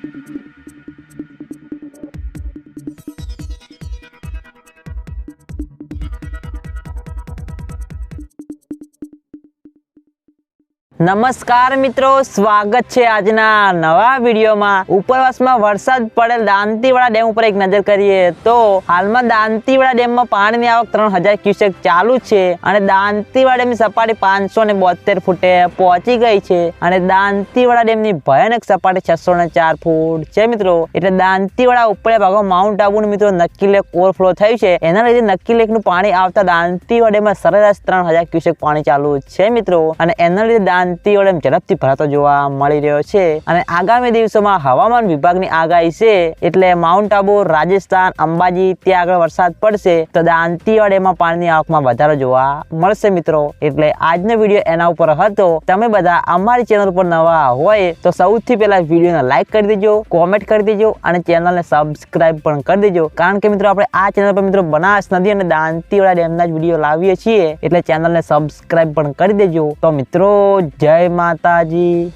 Thank you. નમસ્કાર મિત્રો, સ્વાગત છે આજના નવા વિડીયોમાં. ઉપરવાસમાં વરસાદ પડેલ દાંતીવાડા ડેમ ઉપર એક નજર કરીએ તો હાલમાં દાંતીવાડા ડેમમાં પાણીની આવક ત્રણ હજાર ક્યુસેક ચાલુ છે અને દાંતીવાડા ડેમની સપાટી પાંચસો ને બોતેર ફૂટે પહોંચી ગઈ છે અને દાંતીવાડા ડેમની ભયાનક સપાટી છસો ને ચાર ફૂટ છે મિત્રો. એટલે દાંતીવાડા ઉપર ભાગો માઉન્ટ આબુનું મિત્રો નક્કી લેક ઓવરફ્લો થયું છે. એના લીધે નક્કી લેકનું પાણી આવતા દાંતીવાડા ડેમમાં સરેરાશ ત્રણ હજાર ક્યુસેક પાણી ચાલુ છે મિત્રો. અને એના લીધે ડેમ ઝડપથી ભરાતો જોવા મળી રહ્યો છે. અને આગામી દિવસોમાં હવામાન વિભાગની આગાહી છે, એટલે માઉન્ટ આબુ, રાજસ્થાન, અંબાજી, ત્યાં આગળ વરસાદ પડશે, તો દાંતીવાડેમાં પાણીની આવકમાં વધારો જોવા મળશે મિત્રો. એટલે આજનો વીડિયો એના ઉપર હતો. તમે બધા અમારી ચેનલ પર નવા હોય, તો સૌથી પહેલા વિડીયોને લાઈક કરી દેજો, કોમેન્ટ કરી દેજો, અને ચેનલને સબસ્ક્રાઇબ પણ કરી દેજો. કારણ કે મિત્રો, આપણે આ ચેનલ પર મિત્રો બનાસ નદી અને દાંતીવાડા ડેમના જ વીડિયો લાવીએ છીએ, એટલે ચેનલને સબસ્ક્રાઇબ પણ કરી દેજો. તો મિત્રો જય માતાજી.